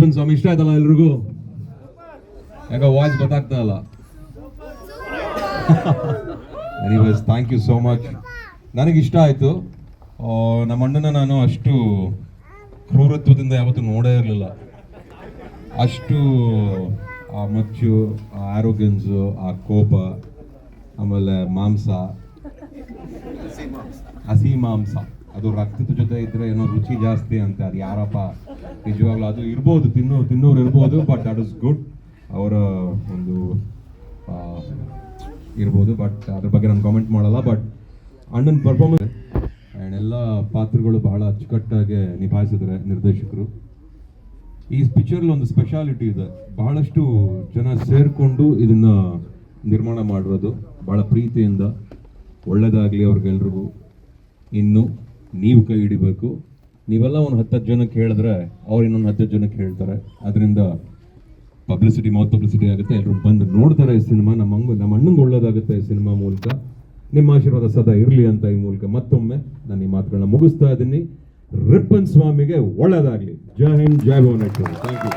Ripon ಸ್ವಾಮಿ, ಇಷ್ಟ ಆಯ್ತಲ್ಲ ಎಲ್ರಿಗೂ? ಯಾಕ ವಾಯ್ಸ್ ಗೊತ್ತಾಗ್ತಾ ಇಲ್ಲ. Anyways thank you so much ನನಗೆ ಇಷ್ಟ ಆಯಿತು. ನಮ್ಮ ಅಣ್ಣನ ನಾನು ಅಷ್ಟು ಕ್ರೂರತ್ವದಿಂದ ಯಾವತ್ತೂ ನೋಡೇ ಇರಲಿಲ್ಲ. ಅಷ್ಟು, ಆ ಮಚ್ಚು, ಆ ಆರೋಗ್ಯನ್ಸು ಆ ಕೋಪ, ಆಮೇಲೆ ಮಾಂಸ. ಹಸಿ ಮಾಂಸ. ಅದು ರಕ್ತದ ಜೊತೆ ಇದ್ರೆ ಏನೋ ರುಚಿ ಜಾಸ್ತಿ ಅಂತ, ಅದು ಯಾರಪ್ಪ? ನಿಜವಾಗ್ಲೂ ಅದು ಇರ್ಬೋದು, ತಿನ್ನೋ, ತಿನ್ನೋರು ಇರ್ಬೋದು ಬಟ್ ದಟ್ ಇಸ್ ಗುಡ್ ಅವರ ಒಂದು ಇರ್ಬೋದು ಬಟ್ ಅದ್ರ ಬಗ್ಗೆ ನಾನು ಕಾಮೆಂಟ್ ಮಾಡಲ್ಲ ಬಟ್ ಅಣ್ಣನ ಪರ್ಫಾರ್ಮೆನ್ಸ್ ಆ್ಯಂಡ್ ಎಲ್ಲ ಪಾತ್ರಗಳು ಬಹಳ ಅಚ್ಚುಕಟ್ಟಾಗಿ ನಿಭಾಯಿಸಿದ್ರೆ ನಿರ್ದೇಶಕರು. ಈ ಪಿಕ್ಚರ್ಲಿ ಒಂದು ಸ್ಪೆಷಾಲಿಟಿ ಇದೆ. ಬಹಳಷ್ಟು ಜನ ಸೇರಿಕೊಂಡು ಇದನ್ನ ನಿರ್ಮಾಣ ಮಾಡಿರೋದು ಬಹಳ ಪ್ರೀತಿಯಿಂದ. ಒಳ್ಳೆಯದಾಗಲಿ ಅವ್ರಿಗೆಲ್ರಿಗೂ. ಇನ್ನು ನೀವು ಕೈ ಹಿಡಿಬೇಕು. ನೀವೆಲ್ಲ ಒಂದು ಹತ್ತತ್ತು ಜನಕ್ಕೆ ಹೇಳಿದ್ರೆ ಅವ್ರು ಇನ್ನೊಂದು ಹತ್ತತ್ತು ಜನಕ್ಕೆ ಹೇಳ್ತಾರೆ. ಅದರಿಂದ ಪಬ್ಲಿಸಿಟಿ ಮೌತ್ ಪಬ್ಲಿಸಿಟಿ ಆಗುತ್ತೆ. ಎಲ್ಲರೂ ಬಂದು ನೋಡ್ತಾರೆ ಈ ಸಿನಿಮಾ. ನಮ್ಮ ಹಂಗು ನಮ್ಮ ಅಣ್ಣಂಗೆ ಒಳ್ಳೇದಾಗುತ್ತೆ ಈ ಸಿನಿಮಾ ಮೂಲಕ. ನಿಮ್ಮ ಆಶೀರ್ವಾದ ಸದಾ ಇರಲಿ ಅಂತ ಈ ಮೂಲಕ ಮತ್ತೊಮ್ಮೆ ನಾನು ಈ ಮಾತುಗಳನ್ನ ಮುಗಿಸ್ತಾ ಇದ್ದೀನಿ. ರಿಪ್ಪನ್ ಸ್ವಾಮಿಗೆ ಒಳ್ಳೇದಾಗಲಿ. ಜೈ ಹಿಂದ್, ಜೈ ಭವನ ಥ್ಯಾಂಕ್ ಯು